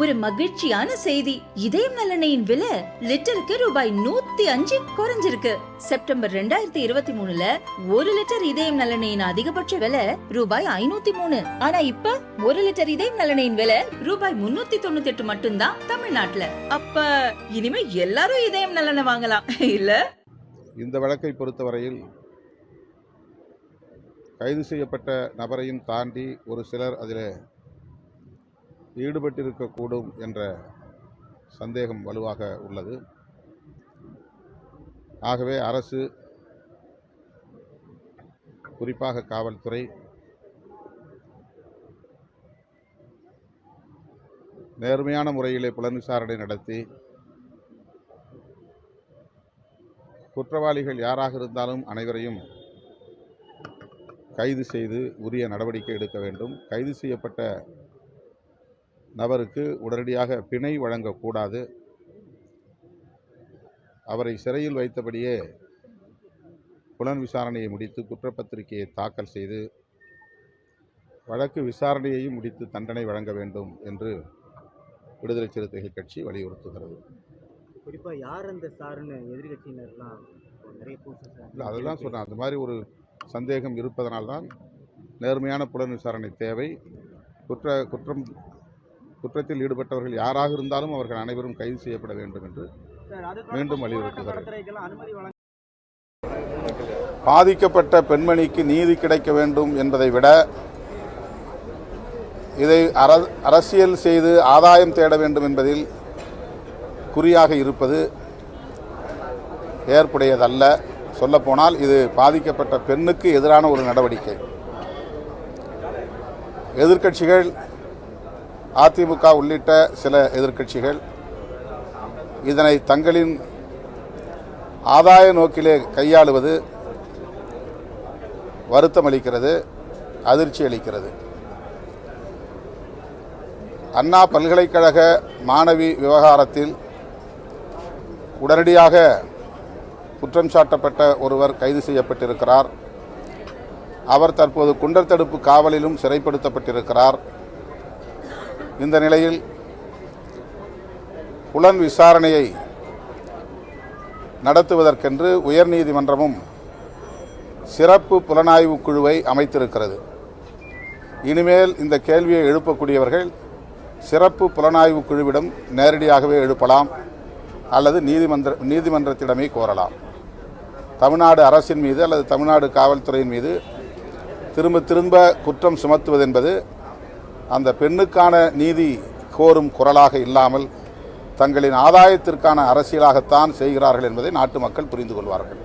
ஒரு மகிழ்ச்சியான செய்தி. இதயம் நல்லெண்ணெயின் விலை லிட்டருக்கு ரூபாய் நூத்தி அஞ்சு குறைஞ்சிருக்கு. செப்டம்பர் ரெண்டாயிரத்தி இருபத்தி மூணுல ஒரு லிட்டர் இதயம் நல்லெண்ணெயின் அதிகபட்ச விலை ரூபாய் ஐநூத்தி மூணு. ஆனா இப்ப ஒரு லிட்டர் இதயம் நலனையின் விலை ரூபாய் முன்னூத்தி தொண்ணூத்தி எட்டு மட்டும்தான் தமிழ்நாட்டுல. அப்ப இனிமே எல்லாரும் இதயம் நலனை வாங்கலாம் இல்ல? இந்த வழக்கை பொறுத்தவரையில் கைது செய்யப்பட்ட நபரையும் தாண்டி ஒரு சிலர் அதில் ஈடுபட்டிருக்கக்கூடும் என்ற சந்தேகம் வலுவாக உள்ளது. ஆகவே அரசு குறிப்பாக காவல்துறை நேர்மையான முறையிலே புலன் விசாரணை நடத்தி குற்றவாளிகள் யாராக இருந்தாலும் அனைவரையும் கைது செய்து உரிய நடவடிக்கை எடுக்க வேண்டும். கைது செய்யப்பட்ட நபருக்கு உடனடியாக பிணை வழங்கக்கூடாது. அவரை சிறையில் வைத்தபடியே புலன் விசாரணையை முடித்து குற்றப்பத்திரிகையை தாக்கல் செய்து வழக்கு விசாரணையையும் முடித்து தண்டனை வழங்க வேண்டும் என்று விடுதலை சிறுத்தைகள் கட்சி வலியுறுத்துகிறது. குறிப்பா யார் அந்த சாருன்னு எதிர்கட்சியினர்லாம் நிறைய இல்லை அதெல்லாம் சொன்னேன் அந்த மாதிரி ஒரு சந்தேகம் இருப்பதனால்தான் நேர்மையான புலன் விசாரணை தேவை. குற்ற குற்றம் குற்றத்தில் ஈடுபட்டவர்கள் யாராக இருந்தாலும் அவர்கள் அனைவரும் கைது செய்யப்பட வேண்டும் என்று மீண்டும் வலியுறுத்துகிறேன் பாதிக்கப்பட்ட பெண்மணிக்கு நீதி கிடைக்க வேண்டும் என்பதை விட இதை அர- அரசியல் செய்து ஆதாயம் தேட வேண்டும் என்பதில் குறியாக இருப்பது ஏற்புடையதல்ல. சொல்லப்போனால் இது பாதிக்கப்பட்ட பெண்ணுக்கு எதிரான ஒரு நடவடிக்கை. எதிர்க்கட்சிகள் அதிமுக உள்ளிட்ட சில எதிர்க்கட்சிகள் இதனை தங்களின் ஆதாய நோக்கிலே கையாளுவது வருத்தம் அளிக்கிறது அதிர்ச்சி அளிக்கிறது. அண்ணா பல்கலைக்கழக மாணவி விவகாரத்தில் உடனடியாக குற்றம் சாட்டப்பட்ட ஒருவர் கைது செய்யப்பட்டிருக்கிறார். அவர் தற்போது குண்டர் தடுப்பு காவலிலும் சிறைப்படுத்தப்பட்டிருக்கிறார். இந்த நிலையில் புலன் விசாரணையை நடத்துவதற்கென்று உயர்நீதிமன்றமும் சிறப்பு புலனாய்வு குழுவை அமைத்திருக்கிறது. இனிமேல் இந்த கேள்வியை எழுப்பக்கூடியவர்கள் சிறப்பு புலனாய்வு குழுவிடம் நேரடியாகவே எழுப்பலாம் அல்லது நீதிமன்ற நீதிமன்றத்திடமே கோரலாம். தமிழ்நாடு அரசின் மீது அல்லது தமிழ்நாடு காவல்துறையின் மீது திரும்ப திரும்ப குற்றம் சுமத்துவது என்பது அந்த பெண்ணுக்கான நீதி கோரும் குரலாக இல்லாமல் தங்களின் ஆதாயத்திற்கான அரசியலாகத்தான் செய்கிறார்கள் என்பதை நாட்டு மக்கள் புரிந்து கொள்வார்கள்.